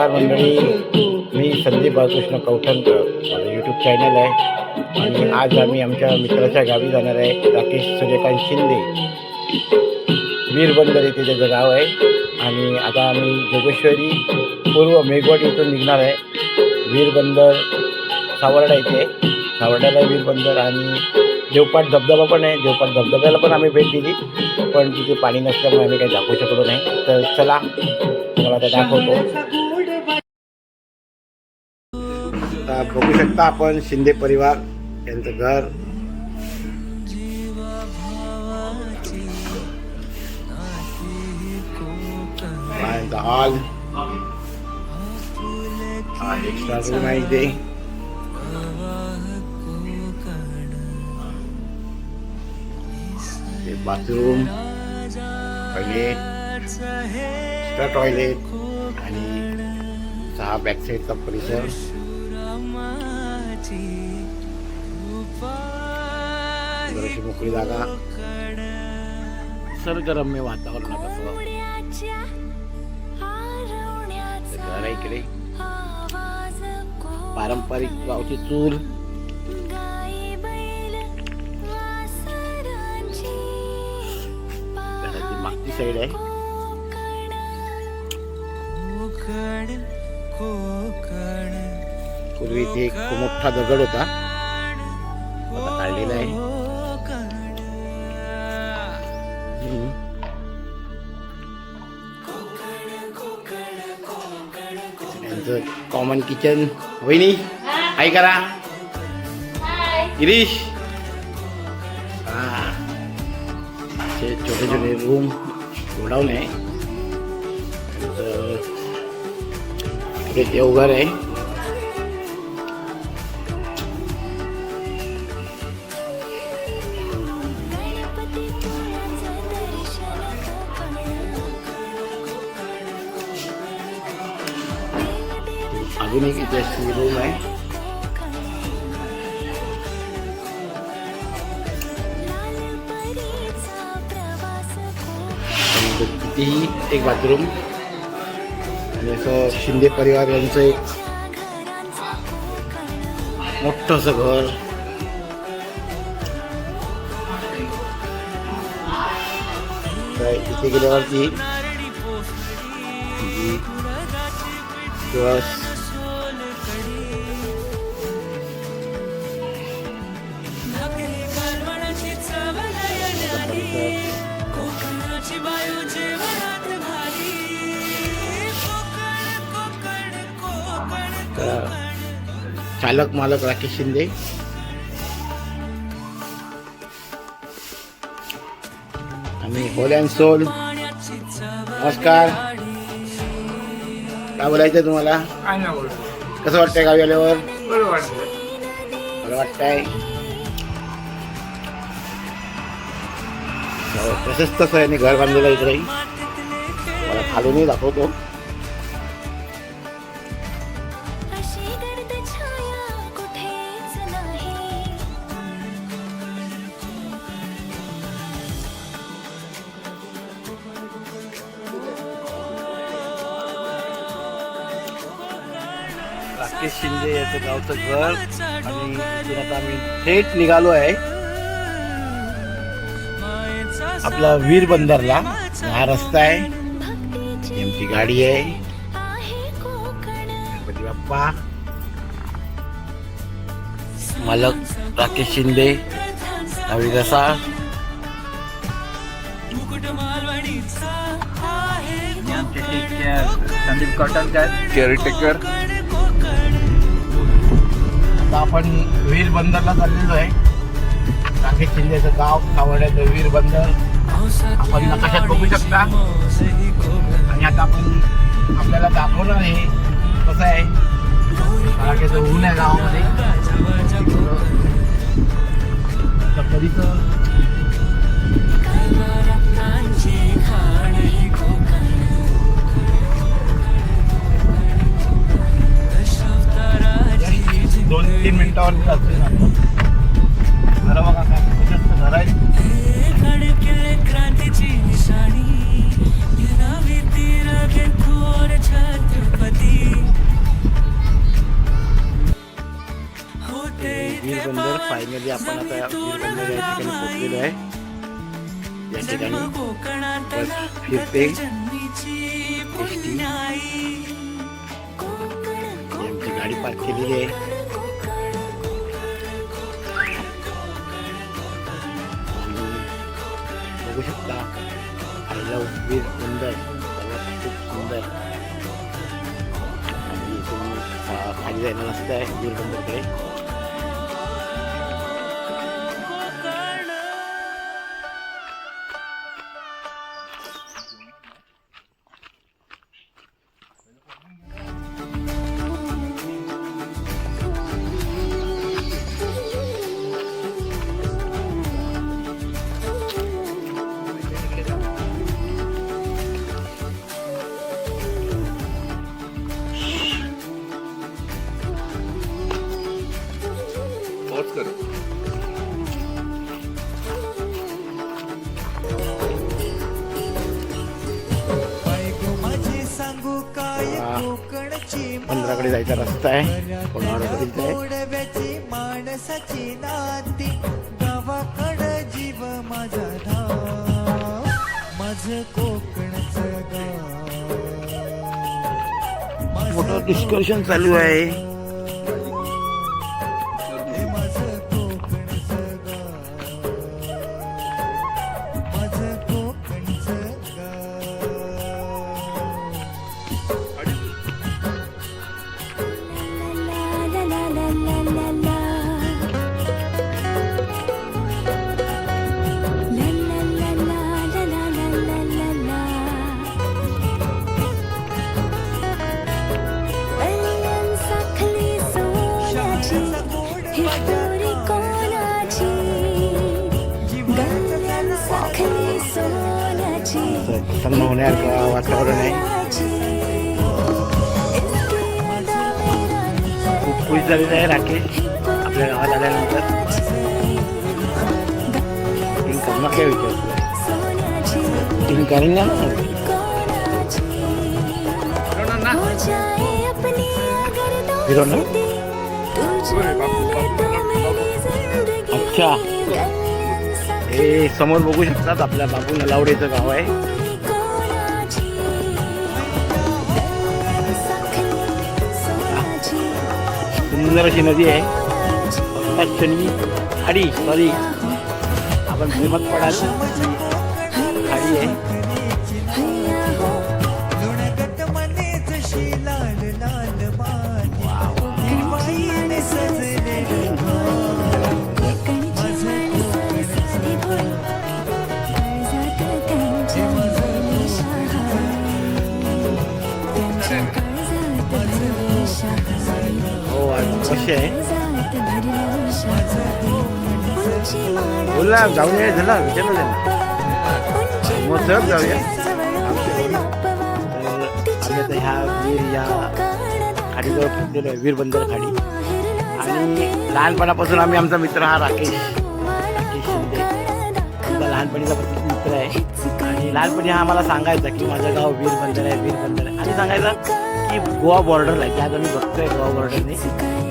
नमस्कार मंडळी. मी संदीप बाळकृष्ण कवठणकर माझं यूट्यूब चॅनल आहे. आणि आज आम्ही आमच्या मित्राच्या गावी जाणार आहे राकेश सूर्यकांत शिंदे. वीरबंदर येथे त्याचं गाव आहे. आणि आता आम्ही जोगेश्वरी पूर्व मेघवाडी इथून निघणार आहे. वीरबंदर सावर्डा इथे. सावर्ड्याला वीरबंदर आणि देवपाट धबधबा पण आहे. देवपाट धबधब्याला पण आम्ही भेट दिली. पण तिथे पाणी नसल्यामुळे आम्ही काही दाखवू शकलो नाही. तर चला तुम्हाला आता दाखवतो. बघू शकता आपण शिंदे परिवार यांचं घर. हॉल. एक्स्ट्रा रूम आहे इथे. हे बाथरूम टॉयलेट एक्स्ट्रा टॉयलेट आणि सहा बॅक साईडचा परिसर. जराशी मोकळी जागा. सरगरम्य वातावरणात असं घर आहे इकडे. पारंपरिक गावची चूल. घराची मागची साईड आहे. पूर्वी इथे एक मोठा दगड होता. आता काढलेला आहे. त्यांचं कॉमन किचन वहिनी हाय करा. गिरीश. हा. असे छोटे छोटे रूम गोडाऊन आहे. देवघर आहे. अजून एक रूम आहे. आणि एक बाथरूम. आणि असं शिंदे परिवार यांचं एक मोठं असं घर तिथे गेल्यावरती दिवस चालक मालक राकेश शिंदे. आणि होल अँड सोल. नमस्कार. काय बोलायचं तुम्हाला? कसं वाटतंय गावी आल्यावर? बरं वाटतं बरं वाटतंय. हो, प्रशस्त असं घर बांधलेलं इकडे. मला खालूनही दाखवतो. घर आणि आता आम्ही थेट निघालो आहे. आपला वीर बंदरला हा रस्ता आहे. आमची गाडी आहे. गणपती बाप्पा. मालक राकेश शिंदे. नवी रसा. संदीप कॉटनकर केअरटेकर. आता आपण वीर बंदरला चाललेलो आहे. नाशिक जिल्ह्याचं गाव कावड्याचं वीर बंदर आपण नकाशात बघू शकता. आणि आता आपण आपल्याला दाखवणार आहे कसं आहे. राकेचं ऊन आहे गावामध्ये. आता कधीचं लाईटावर मी असते घरं बघा काय घर आहे. क्रांतीची निशाणी फायनली आपण आता गाडी पार्क केलेली आहे. बघू शकता. आईला उंदीर सुंदर बघा खूप सुंदर. आणि इथून खाली जायला नसतं आहे उंदीर बंदरकडे जायचा रस्ता आहे. माणसाची नाती गावाकडं जीव माझा धाव माझं कोकणचं गाव. मोठं डिस्कशन चालू आहे. गावीच आहे राखे आपल्या गावात आल्यानंतर. काय विचार तुम्ही कारण ना? अच्छा. हे समोर बघू शकतात आपल्या बाबू लावडेचं गाव आहे. सुंदर अशी नदी आहे. त्या क्षणी खाडी सॉरी आपण प्रेमात पडाल. कशी आहे बोला जाऊन ये झाला विचारलं त्यांना. मग सहज जाऊया. तर आम्ही आता ह्या वीर या खाडीजवळ पोहोचलेलो आहे वीरबंदर खाडी. आणि लहानपणापासून आम्ही आमचा मित्र हा राकेश. राकेश शिंदे. आमचा लहानपणीचा मित्र आहे. आणि लहानपणी हा आम्हाला सांगायचा की माझं गाव वीरबंदर आहे वीरबंदर आहे. आणि सांगायचा की गोवा बॉर्डरला आहे. की आज आम्ही बघतोय गोवा बॉर्डरने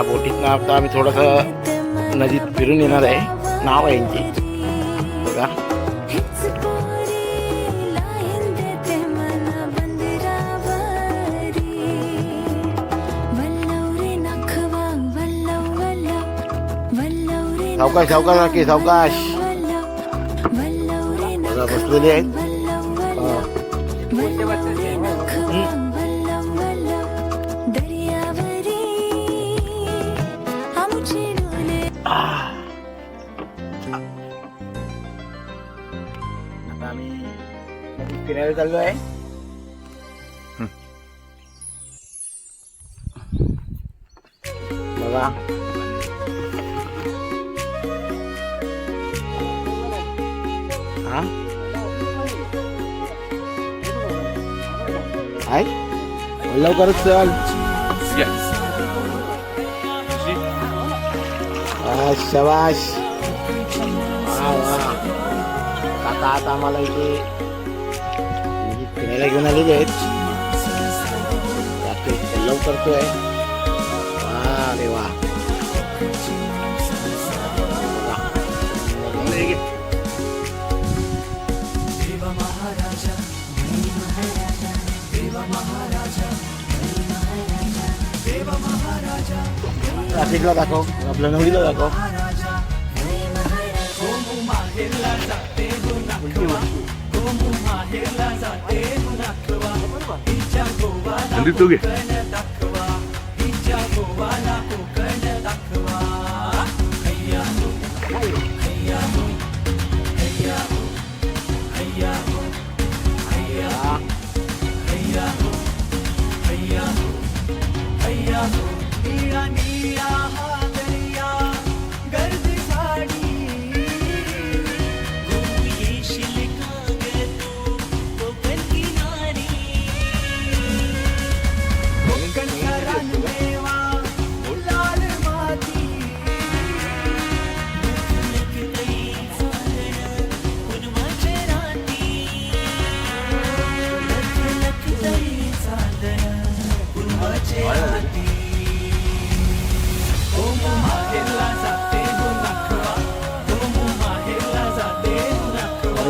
ह्या बोटीतनं आता आम्ही थोडंसं नदीत फिरून येणार आहे. नाव आहे यांची. बघा. सावकाश सावकाश राखी सावकाश. बसलेले आहेत. फिरायला चाललो आहे. बघा. हा? आहे? लवकरच चल. वा काका आता आम्हाला इथे न्यायला घेऊन आलेले आहेत. रात्री कल्लव करतोय. वा रे वा. ट्रॅफिकला दाखव आपल्या नवरीला दाखव. उलटी आणि तू घे.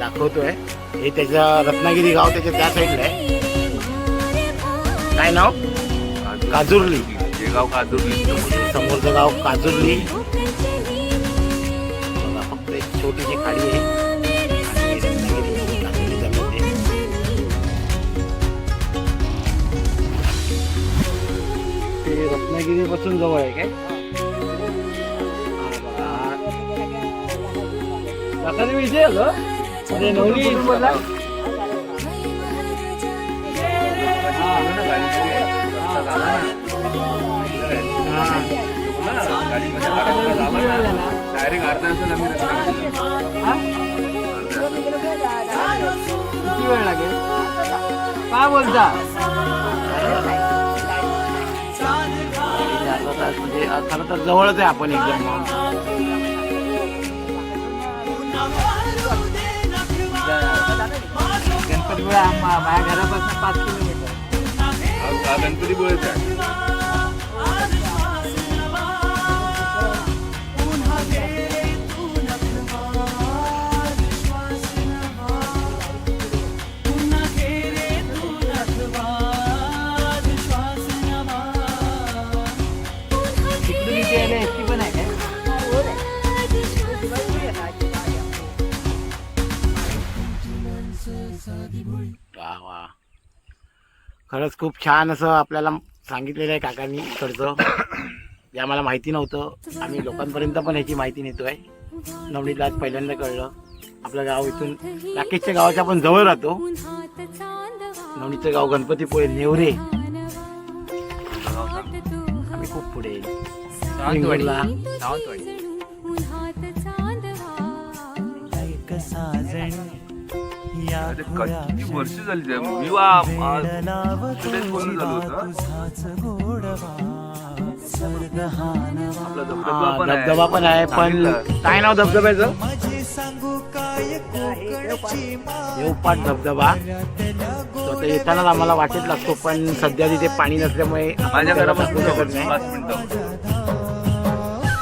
दाखवतोय. हे त्याच्या रत्नागिरी गाव त्याच्या त्या साईडला आहे. काय नाव? काजुर्ली. हे गाव काजूरली. समोरचं गाव काजुर्ली. बघा फक्त एक छोटीशी खाडी आहे. आणि रत्नागिरी काजुर्ली जमीन आहे. ते रत्नागिरी पासून जवळ आहे काय? हा बघा. इथे आलो? डायरेक्ट अर्धा आम्ही किती वेळ लागेल? काय बोलता? अर्धा तास म्हणजे खरं तर जवळच आहे आपण एकदम. गणपतीपुळे माझ्या घरापासून पाच किलोमीटर. हा- गणपतीपुळेच आहे. खरंच खूप छान असं आपल्याला सांगितलेलं आहे काकांनी इकडचं. जे आम्हाला माहिती नव्हतं. आम्ही लोकांपर्यंत पण ह्याची माहिती नेतोय. नवनीतला आज पहिल्यांदा कळलं. आपलं गाव इथून राकेशच्या गावाच्या पण जवळ राहतो. नवनीचं गाव गणपतीपुळे नेवरे. आम्ही खूप पुढे सावंतवाडी. किती वर्ष झाली त्या होतं? हा, धबधबा पण आहे पण. काय नाव धबधब्याचं? देवपाट धबधबा. तो येतानाच आम्हाला वाटेत लागतो पण सध्या तिथे पाणी नसल्यामुळे माझ्या घरापासून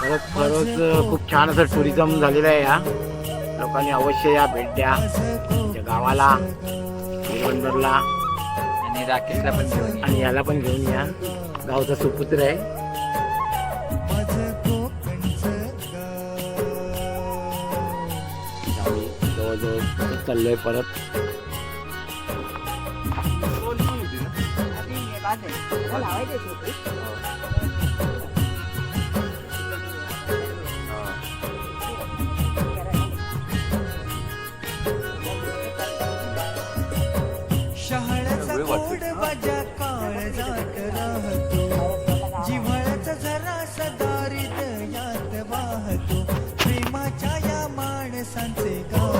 खरंच खरंच खूप छान असं टुरिझम झालेलं आहे या. लोकांनी अवश्य या भेट द्या. गावाला बंदरला आणि राकेशला पण घेऊन ये. आणि याला पण घेऊन या. गावचा सुपुत्र आहे. आम्ही जवळजवळ चाललोय परत. पाहतो प्रेमाच्या या माणसांचे गाव.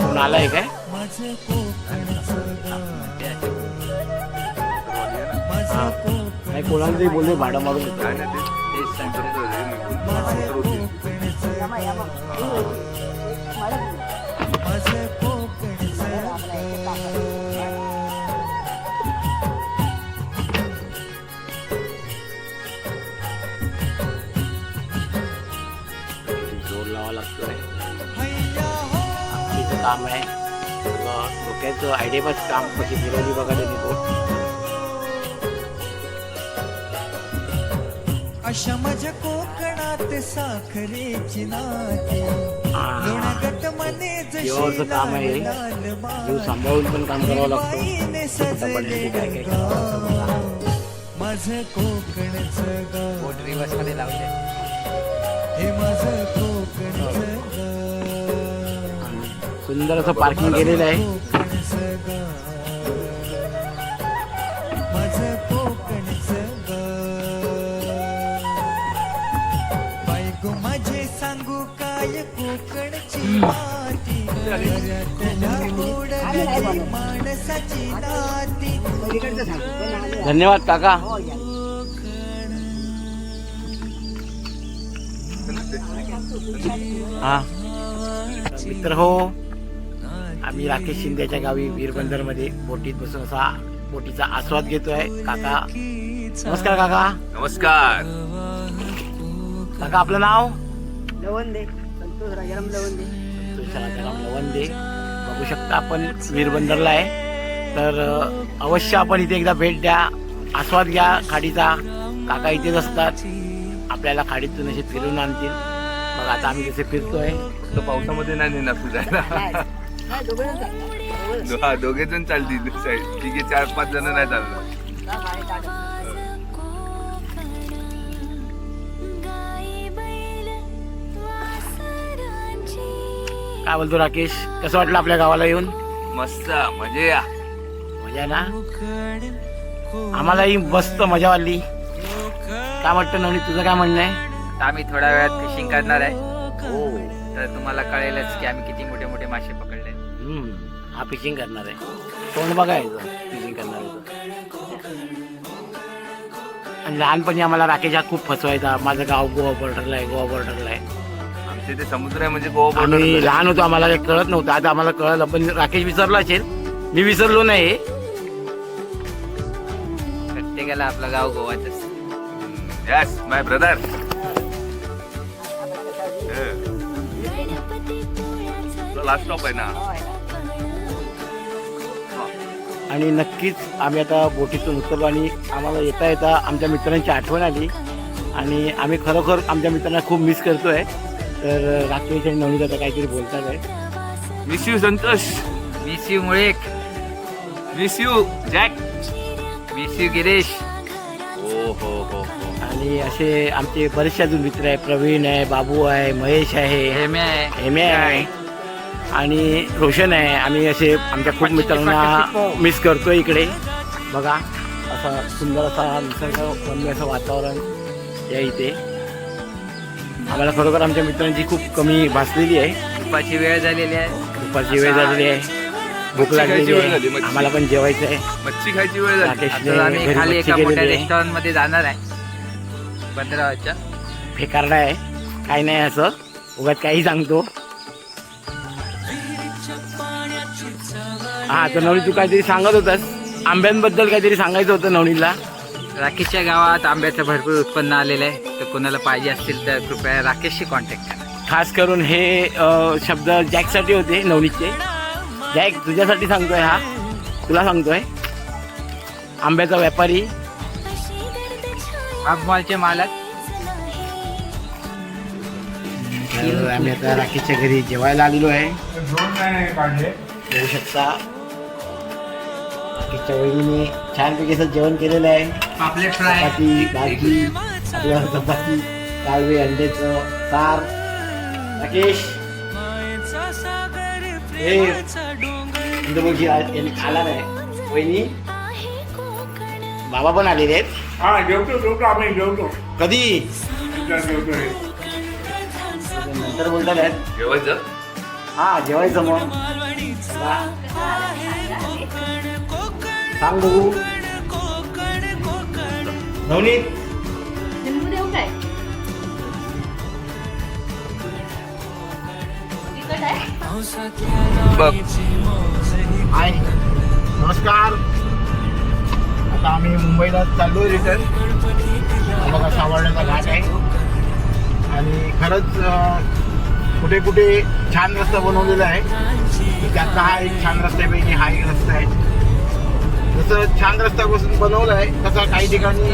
कोण आलाय काय? माझं कोकणचं कोणाला बोलले भाडं मारून काय माझं कोकणचं गाव. काम आहे. डोक्याचं आयडियाच काम कशी फिरवली बघायला निघो अशा माझ्या कोकणात साखरेची नाती. मने जशी काम आहे. हे. सांभाळून पण काम करावं लागतं. सजले माझं कोकणचं गाव. हे माझं कोकणचं आणि सुंदर असं पार्किंग केलेलं आहे. कोकणचं सांगू काय माणसाची नाती धन्यवाद काका. हा. मित्र हो आम्ही राकेश शिंदेच्या गावी वीरबंदरमध्ये बोटीत बसून असा बोटीचा आस्वाद घेतोय. काका नमस्कार काका. नमस्कार. काका आपलं नाव? लवंदे. संतोष राजाराम लवंदे. संतोष राजाराम लवंदे. बघू शकता आपण वीरबंदरला आहे. तर अवश्य आपण इथे एकदा भेट द्या. आस्वाद घ्या खाडीचा. काका इथेच असतात. आपल्याला खाडीतून असे फिरून आणतील. मग आता आम्ही कसे फिरतोय. तर पावसामध्ये नाही नेणार तुझ्याला हा दोघे जण चालतील. ठीक आहे चार पाच जण नाही चालणार. काय बोलतो राकेश? कसं वाटलं आपल्या गावाला येऊन? मस्त मजे या. मजा ना? आम्हालाही मस्त मजा वाटली काय वाटतं नवनी तुझं काय म्हणणं आहे? आम्ही थोड्या वेळात फिशिंग करणार आहे. तर तुम्हाला कळेलच की आम्ही किती मोठे मोठे मासे हम्म, हा फिशिंग करणार आहे. तोंड बघायचं? फिशिंग करणार आणि लहानपणी आम्हाला राकेश हा खूप फसवायचा. माझं गाव गोवा बॉर्डरला आहे गोवा बॉर्डरला आहे. आमच्या इथे समुद्र आहे म्हणजे गोवा आम्ही border. लहान होतो आम्हाला काही कळत नव्हतं. आता आम्हाला कळलं पण राकेश विसरला असेल. मी विसरलो नाही. प्रत्येकाला आपलं गाव गोवाच yes my brother last stop आहे ना. आणि नक्कीच आम्ही आता बोटीतून उतरलो आणि आम्हाला येता येता आमच्या मित्रांची आठवण आली. आणि आम्ही खरोखर आमच्या मित्रांना खूप मिस करतोय. तर राकेश आणि नवनीत आता काहीतरी बोलतात आहे. Miss you Santosh. Miss you मुळे miss you Jack miss you Girish. हो हो हो हो. आणि असे आमचे बरेचसे अजून मित्र आहे. प्रवीण आहे बाबू आहे महेश आहे. हेमे आहे. हेमे आहे. आणि रोशन आहे आम्ही असे आमच्या खूप मित्रांना मिस करतोय इकडे. बघा असा सुंदर असा निसर्ग रम्य असं वातावरण या इथे. आम्हाला खरोखर आमच्या मित्रांची खूप कमी भासलेली आहे. दुपारची वेळ झालेली आहे. दुपारची वेळ झालेली आहे. भूक मच्छी. आम्हाला पण जेवायचं आहे मच्छी खायची वेळ झाली. खाली एका मोठ्या रेस्टॉरंटमध्ये जाणार आहे. भद्रावच्या फेकारडा आहे. काही नाही असं. उगाच काही सांगतो. हा तर नवनी तू काहीतरी सांगत होतास. आंब्यांबद्दल काहीतरी सांगायचं होतं नवनीला राकेशच्या गावात आंब्याचं भरपूर उत्पन्न आलेलं आहे. तर कोणाला पाहिजे असतील तर कृपया राकेशशी कॉन्टॅक्ट करा. खास करून हे अ, शब्द जॅकसाठी होते नवनीतचे. जॅक तुझ्यासाठी सांगतोय हा. तुला सांगतोय. आंब्याचा व्यापारी. मॉलचे मालक. तर आम्ही आता राकेशच्या घरी जेवायला आलेलो आहे. बघू शकता. राकेशच्या वहिनीने छानपैकी असं जेवण केलेलं आहे. पापलेट फ्राय. चपाती भाजी आपल्या चपाती कालवे अंड्याचं सार. राकेश. हे यांनी खाला नाही वहिनी बाबा पण आलेले आहेत. हा जेवतो जेवतो आम्ही जेवतो. कधी? नंतर बोलतात आहेत. जेवायचं? हा जेवायचं मग. सांग बघू. नवनीत? ही हाय नमस्कार. आता आम्ही मुंबईला चाललोय रिटर्न गणपतीतला बघा सावर्ड्याचा घाट आहे. आणि खरंच अं, कुठे कुठे छान रस्ता बनवलेला आहे. त्यातला हा एक छान रस्त्यापैकी हा एक रस्ता आहे. जसं छान रस्त्यापासून बनवलं आहे तसा काही ठिकाणी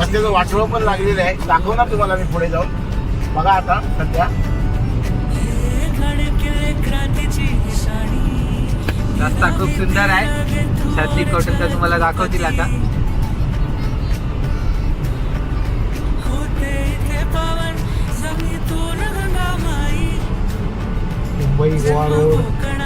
रस्त्याचं वाटोळं पण लागलेलं आहे. दाखवणार तुम्हाला मी पुढे जाऊन. बघा आता सध्या. रस्ता खूप सुंदर आहे. छत्री कोटरचा तुम्हाला दाखवतील आता. मुंबई गोवा रोड.